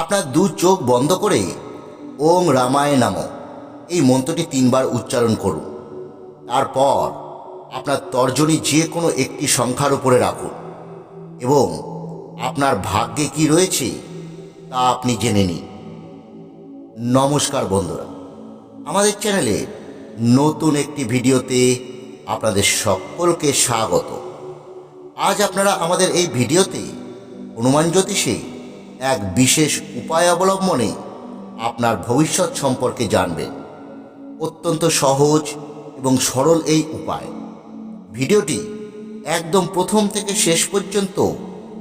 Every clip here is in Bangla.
আপনার দু চোখ বন্ধ করে ওং রামায় নাম। এই মন্ত্রটি তিনবার উচ্চারণ করুন। তারপর আপনার তর্জনী যে কোনো একটি সংখ্যার উপরে রাখুন। এবং আপনার ভাগ্যে কি রয়েছে তা আপনি জেনে নিন। নমস্কার বন্ধুরা। আমাদের চ্যানেলে নতুন একটি ভিডিওতে আপনাদের সকলকে স্বাগত। আজ আপনারা আমাদের এই ভিডিওতে হনুমান জ্যোতিষে এক বিশেষ উপায় অবলম্বনে আপনার ভবিষ্যৎ সম্পর্কে জানবেন অত্যন্ত সহজ এবং সরল এই উপায়। ভিডিওটি একদম প্রথম থেকে শেষ পর্যন্ত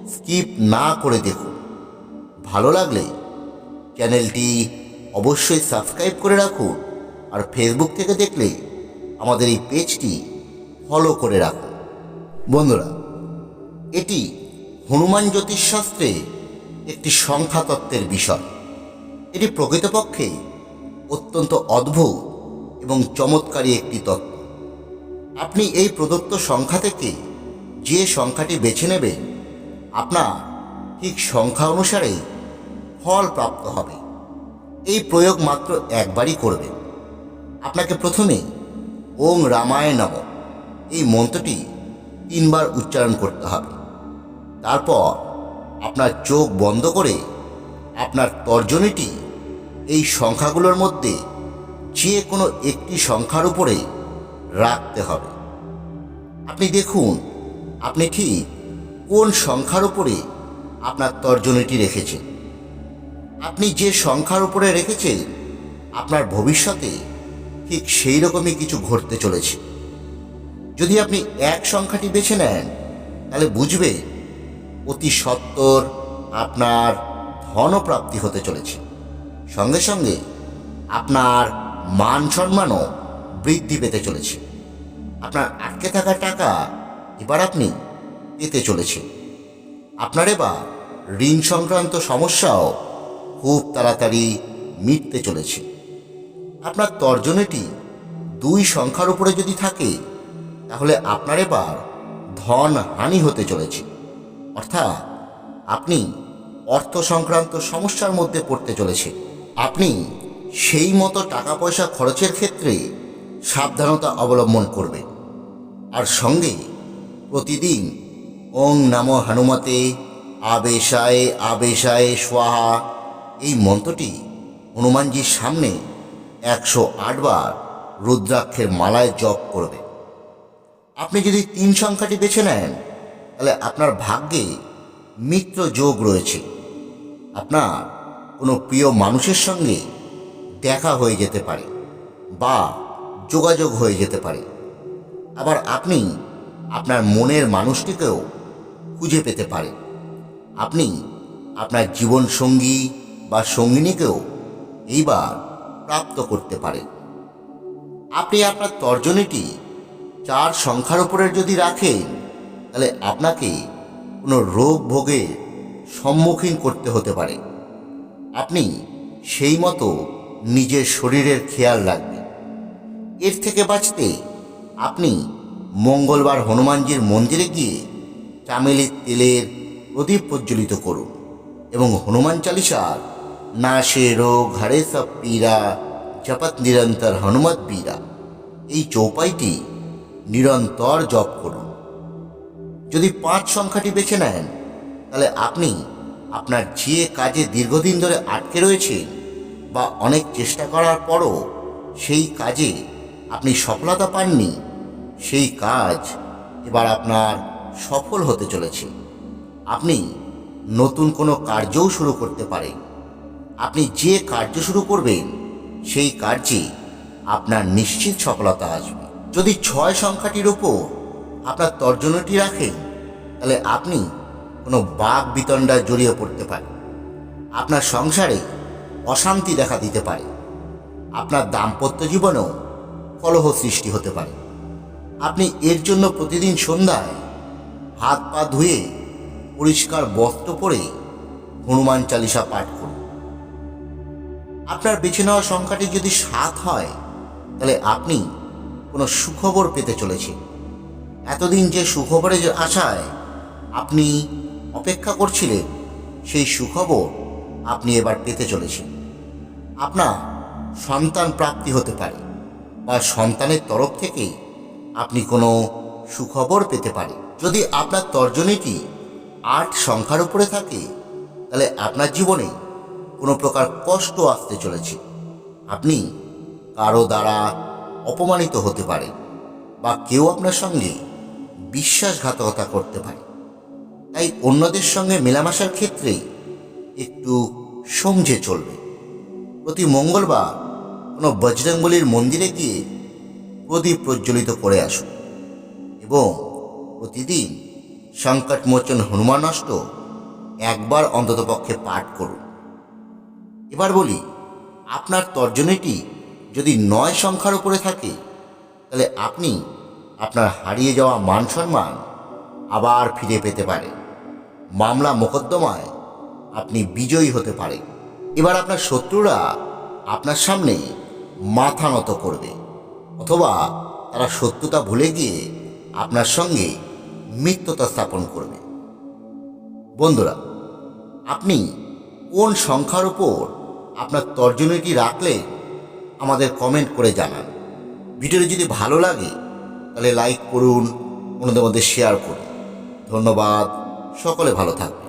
স্কিপ না করে দেখুন। ভালো লাগলে চ্যানেলটি অবশ্যই সাবস্ক্রাইব করে রাখুন আর ফেসবুক থেকে দেখলে আমাদের এই পেজটি ফলো করে রাখুন। বন্ধুরা, এটি হনুমান জ্যোতিষশাস্ত্রে একটি সংখ্যাতত্ত্বের বিষয়। এটি প্রকৃতপক্ষে অত্যন্ত অদ্ভুত এবং চমৎকারী একটি তত্ত্ব। আপনি এই প্রদত্ত সংখ্যা থেকে যে সংখ্যাটি বেছে নেবেন, আপনার ঠিক সংখ্যা অনুসারে ফল প্রাপ্ত হবে। এই প্রয়োগ মাত্র একবারই করবেন। আপনাকে প্রথমে ওং রামায় নম, এই মন্ত্রটি তিনবার উচ্চারণ করতে হবে। তারপর আপনার চোখ বন্ধ করে আপনার তর্জনীটি এই সংখ্যাগুলোর মধ্যে যে কোনো একটি সংখ্যার উপরে রাখতে হবে। আপনি দেখুন, আপনি ঠিক কোন সংখ্যার উপরে আপনার তর্জনীটি রেখেছেন। আপনি যে সংখ্যার উপরে রেখেছেন, আপনার ভবিষ্যতে ঠিক সেই রকমই কিছু ঘটতে চলেছে। যদি আপনি এক সংখ্যাটি বেছে নেন, তাহলে বুঝবে অতি সত্বর আপনার ধনপ্রাপ্তি হতে চলেছে। সঙ্গে সঙ্গে আপনার মান সম্মানও বৃদ্ধি পেতে চলেছে। আপনার আটকে থাকা টাকা এবার আপনি পেতে চলেছে আপনার এবার ঋণ সংক্রান্ত সমস্যাও খুব তাড়াতাড়ি মিটতে চলেছে। আপনার তর্জনীটি দুই সংখ্যার উপরে যদি থাকে, তাহলে আপনার এবার ধন হানি হতে চলেছে। অর্থাৎ আপনি অর্থ সংক্রান্ত সমস্যার মধ্যে পড়তে চলেছে আপনি সেই মতো টাকা পয়সা খরচের ক্ষেত্রে সাবধানতা অবলম্বন করবেন। আর সঙ্গে প্রতিদিন ওং নাম হনুমতে আবেশায় আবেশায় স্বাহা এই মন্ত্রটি হনুমানজির সামনে একশো আটবার রুদ্রাক্ষের মালায় জপ করবে আপনি যদি তিন সংখ্যাটি বেছে নেন আপনার ভাগ্যে মিত্র যোগ রয়েছে। আপনার কোনো প্রিয় মানুষের সঙ্গে দেখা হয়ে যেতে পারে বা যোগাযোগ হয়ে যেতে পারে। আবার আপনি আপনার মনের মানুষটিকেও খুঁজে পেতে পারেন। আপনি আপনার জীবন সঙ্গী বা সঙ্গিনীকেও এইবার প্রাপ্ত করতে পারেন। আপনি আপনার তর্জনীটি চার সংখ্যার উপরে যদি রাখেন তাহলে আপনাকে কোনো রোগ ভোগের সম্মুখীন করতে হতে পারে। আপনি সেই মতো নিজের শরীরের খেয়াল রাখবেন। এর থেকে বাঁচতে আপনি মঙ্গলবার হনুমানজির মন্দিরে গিয়ে চামেলির তেলের প্রদীপ প্রজ্বলিত করুন এবং হনুমান চালিসার না সে রোগ ঘরে সব পীরা জপত নিরন্তর হনুমত বীরা এই চৌপাইটি নিরন্তর জপ করুন। যদি পাঁচ সংখ্যাটি বেছে নেন, তাহলে আপনি আপনার যে কাজে দীর্ঘদিন ধরে আটকে রয়েছেন বা অনেক চেষ্টা করার পরও সেই কাজে আপনি সফলতা পাননি, সেই কাজ এবার আপনার সফল হতে চলেছে। আপনি নতুন কোনো কার্যও শুরু করতে পারেন। আপনি যে কার্য শুরু করবেন, সেই কার্যে আপনার নিশ্চিত সফলতা আসবে। যদি ছয় সংখ্যাটির ওপর আপনার তর্জনটি রাখেন তাহলে আপনি কোনো বাঘ বিতণ্ডায় জড়িয়ে পড়তে পারেন। আপনার সংসারে অশান্তি দেখা দিতে পারে। আপনার দাম্পত্য জীবনেও কলহ সৃষ্টি হতে পারে। আপনি এর জন্য প্রতিদিন সন্ধ্যায় হাত পা ধুয়ে পরিষ্কার বস্ত্র পরে হনুমান চালিসা পাঠ করুন। আপনার বেছে নেওয়া সংখ্যাটি যদি সাত হয়, তাহলে আপনি কোনো সুখবর পেতে চলেছে এতদিন যে সুখবরের আশায় আপনি অপেক্ষা করছিলেন, সেই সুখবর আপনি এবার পেতে চলেছেন। আপনার সন্তান প্রাপ্তি হতে পারে বা সন্তানের তরফ থেকে আপনি কোনো সুখবর পেতে পারেন যদি আপনার তর্জনীটি আট সংখ্যার উপরে থাকে, তাহলে আপনার জীবনে কোনো প্রকার কষ্ট আসতে চলেছে। আপনি কারও দ্বারা অপমানিত হতে পারে বা কেউ আপনার সঙ্গে বিশ্বাসঘাতকতা করতে পারে। তাই অন্যদের সঙ্গে মেলামেশার ক্ষেত্রে একটু সমঝে চলবে। প্রতি মঙ্গলবার কোনো বজরংবলির মন্দিরে গিয়ে প্রদীপ প্রজ্বলিত করে আসুন এবং প্রতিদিন সংকটমোচন হনুমানষ্ট একবার অন্ততপক্ষে পাঠ করুন। এবার বলি, আপনার তর্জনীটি যদি নয় সংখ্যার উপরে থাকে, তাহলে আপনি আপনার হারিয়ে যাওয়া মান সম্মান আবার ফিরে পেতে পারে। মামলা মোকদ্দমায় আপনি বিজয়ী হতে পারেন। এবার আপনার শত্রুরা আপনার সামনে মাথা নত করবে, অথবা তারা সত্যতা ভুলে গিয়ে আপনার সঙ্গে মিথ্যতা স্থাপন করবে। বন্ধুরা, আপনি কোন সংখ্যার উপর আপনার তর্জনীটি রাখলে আমাদের কমেন্ট করে জানান। ভিডিওটি যদি ভালো লাগে তাহলে লাইক করুন অন্যদের মধ্যে শেয়ার করুন। ধন্যবাদ সকলে ভালো থাকবে